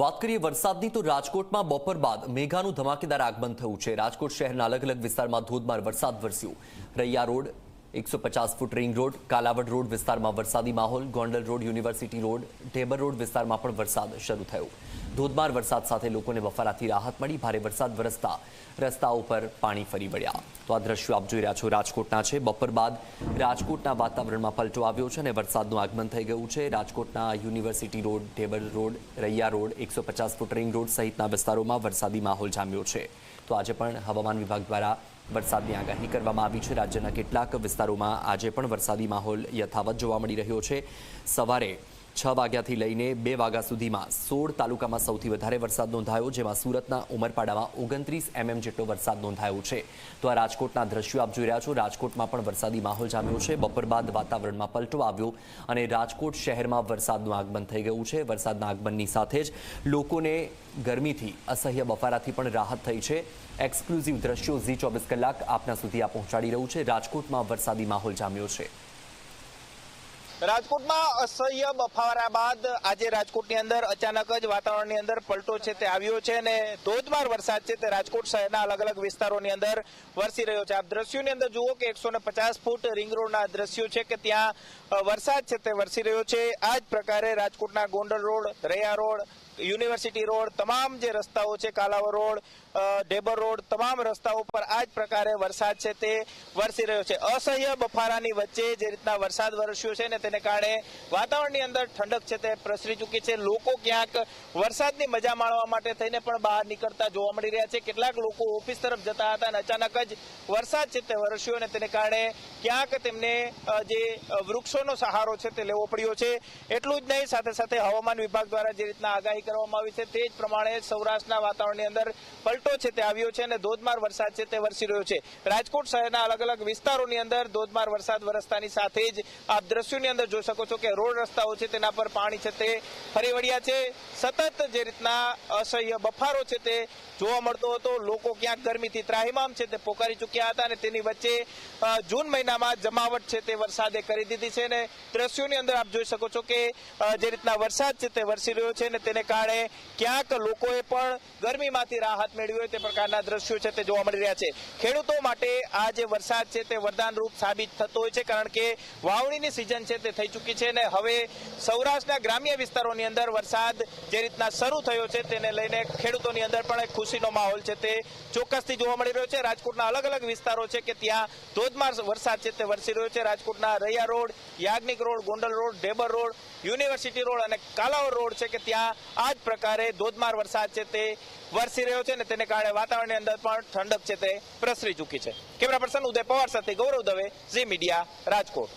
વાત કરીએ વરસાદની, તો રાજકોટમાં બપોર બાદ મેઘાનું ધમાકેદાર આગમન થયું છે. રાજકોટ શહેરના અલગ અલગ વિસ્તારમાં ધોધમાર વરસાદ વરસ્યો. રૈયા રોડ, એકસો પચાસ foot ring road, Kalavad road વિસ્તારમાં વરસાદી માહોલ, Gondal road university road, Dhebar road વિસ્તારમાં પણ વરસાદ શરૂ થયો. ધોધમાર વરસાદ સાથે લોકોને બફારાથી રાહત મળી. ભારે વરસાદ વરસતા રસ્તાઓ પર પાણી ફરી વળ્યા. તો આ દ્રશ્યો આપ જોઈ રહ્યા છો રાજકોટના છે. બપોર બાદ રાજકોટના વાતાવરણમાં પલટો આવ્યો છે અને વરસાદનું આગમન થઈ ગયું છે. રાજકોટના university road, Dhebar road, Raiya road, એકસો પચાસ ફૂટ રિંગ રોડ સહિતના વિસ્તારોમાં વરસાદી માહોલ જામ્યો છે. તો આજે પણ હવામાન વિભાગ દ્વારા વરસાદની આગાહી કરવામાં આવી છે. રાજ્યના કેટલાક વિસ્તારોમાં આજે પણ વરસાદી માહોલ યથાવત જોવા મળી રહ્યો છે. સવારે છ વાગ્યાથી લઈને બે વાગ્યા સુધીમાં સોળ તાલુકામાં સૌથી વધારે વરસાદ નોંધાયો, જેમાં સુરતના ઉમરપાડામાં ઓગણત્રીસ એમએમ જેટલો વરસાદ નોંધાયો છે. તો આ રાજકોટના દ્રશ્યો આપ જોઈ રહ્યા છો. રાજકોટમાં પણ વરસાદી માહોલ જામ્યો છે. બપોર બાદ વાતાવરણમાં પલટો આવ્યો અને રાજકોટ શહેરમાં વરસાદનું આગમન થઈ ગયું છે. વરસાદના આગમનની સાથે જ લોકોને ગરમીથી અસહ્ય બફારાથી પણ રાહત થઈ છે. એક્સક્લુઝિવ દ્રશ્યો ઝી ચોવીસ કલાક આપના સુધી આ પહોંચાડી રહ્યું છે. રાજકોટમાં વરસાદી માહોલ જામ્યો છે. રાજકોટમાં અસહ્ય બફારા બાદ આજે રાજકોટની અંદર અચાનક જ વાતાવરણની અંદર પલટો છે તે આવ્યો છે અને ધોધમાર વરસાદ છે તે રાજકોટ શહેરના અલગ અલગ વિસ્તારોની અંદર વરસી રહ્યો છે. આપ દ્રશ્યોની અંદર જુઓ કે એકસો ફૂટ રિંગ રોડના દ્રશ્યો છે કે ત્યાં વરસાદ છે તે વરસી રહ્યો છે. આ જ પ્રકારે રાજકોટના Gondal road, Raiya road university road, તમામ જે રસ્તાઓ છે કાલાવર રોડ ડેબર રોડ, તમામ રસ્તાઓ પર આ જ પ્રકારે વરસાદ છે તે વરસી રહ્યો છે. અસહ્ય બફારાની વચ્ચે જે રીતના વરસાદ વરસ્યો છે ને તેને કારણે વાતાવરણની અંદર ઠંડક છે તે પ્રસરી ચૂકી છે. લોકો ક્યાંક વરસાદની મજા માણવા માટે થઈને પણ બહાર નીકળતા જોવા મળી રહ્યા છે. કેટલાક લોકો ઓફિસ તરફ જતા હતા અને અચાનક જ વરસાદ છે તે વરસ્યો અને તેને કારણે ક્યાંક તેમને જે વૃક્ષોનો સહારો છે તે લેવો પડ્યો છે. એટલું જ નહીં, સાથે સાથે હવામાન વિભાગ દ્વારા જે રીતના આગાહી કરવામાં આવી છે. તે જ પ્રમાણે સૌરાષ્ટ્રના વાતાવરણની અંદર પલટો છે તે આવ્યો છે અને ધોધમાર વરસાદ છે તે વરસી રહ્યો છે. રાજકોટ શહેરના અલગ અલગ વિસ્તારોની અંદર ધોધમાર વરસાદ વરસતાની સાથે જ આપ દ્રશ્યોની અંદર જોઈ શકો છો કે રોડ રસ્તાઓ છે તેના પર પાણી છે તે ફરી વળ્યા છે. સતત જે રીતના અસહ્ય બફારો છે તે જોવા મળતો હતો. લોકો ક્યાંક ગરમીથી ત્રાહિમામ છે તે પોકારી ચૂક્યા હતા અને તેની વચ્ચે જૂન મહિનામાં જમાવટ છે તે વરસાદે કરી દીધી છે અને દ્રશ્યોની અંદર આપ જોઈ શકો છો કે જે રીતના વરસાદ છે તે વરસી રહ્યો છે અને તેને કારણે ક્યાંક લોકોએ પણ ગરમીમાંથી રાહત મેળવી હોય તે પ્રકારના દ્રશ્યો છે તે જોવા મળી રહ્યા છે. ખેડૂતો માટે આ જે વરસાદ છે તે વરદાનરૂપ સાબિત થતો હોય છે કારણ કે વાવણીની સિઝન છે તે થઈ ચૂકી છે અને હવે સૌરાષ્ટ્રના ગ્રામ્ય વિસ્તારોની અંદર વરસાદ જે રીતના શરૂ થયો છે તેને લઈને ખેડૂતોની અંદર પણ ખુશીનો માહોલ છે તે ચોક્કસથી જોવા મળી રહ્યો છે. રાજકોટના અલગ અલગ વિસ્તારો છે કે ત્યાં ધોધમાર વરસાદ છે તે વરસી રહ્યો છે. રાજકોટના Raiya road, Yagnik road, Gondal road Dhebar road, university road અને કાલાવર રોડ છે કે ત્યાં આ જ પ્રકારે ધોધમાર વરસાદ છે તે વરસી રહ્યો છે અને તેને કારણે વાતાવરણની અંદર પણ ઠંડક છે તે પ્રસરી ચૂકી છે. કેમેરા પર્સન ઉદય પવાર સાથે ગૌરવ દવે, ઝી મીડિયા રાજકોટ.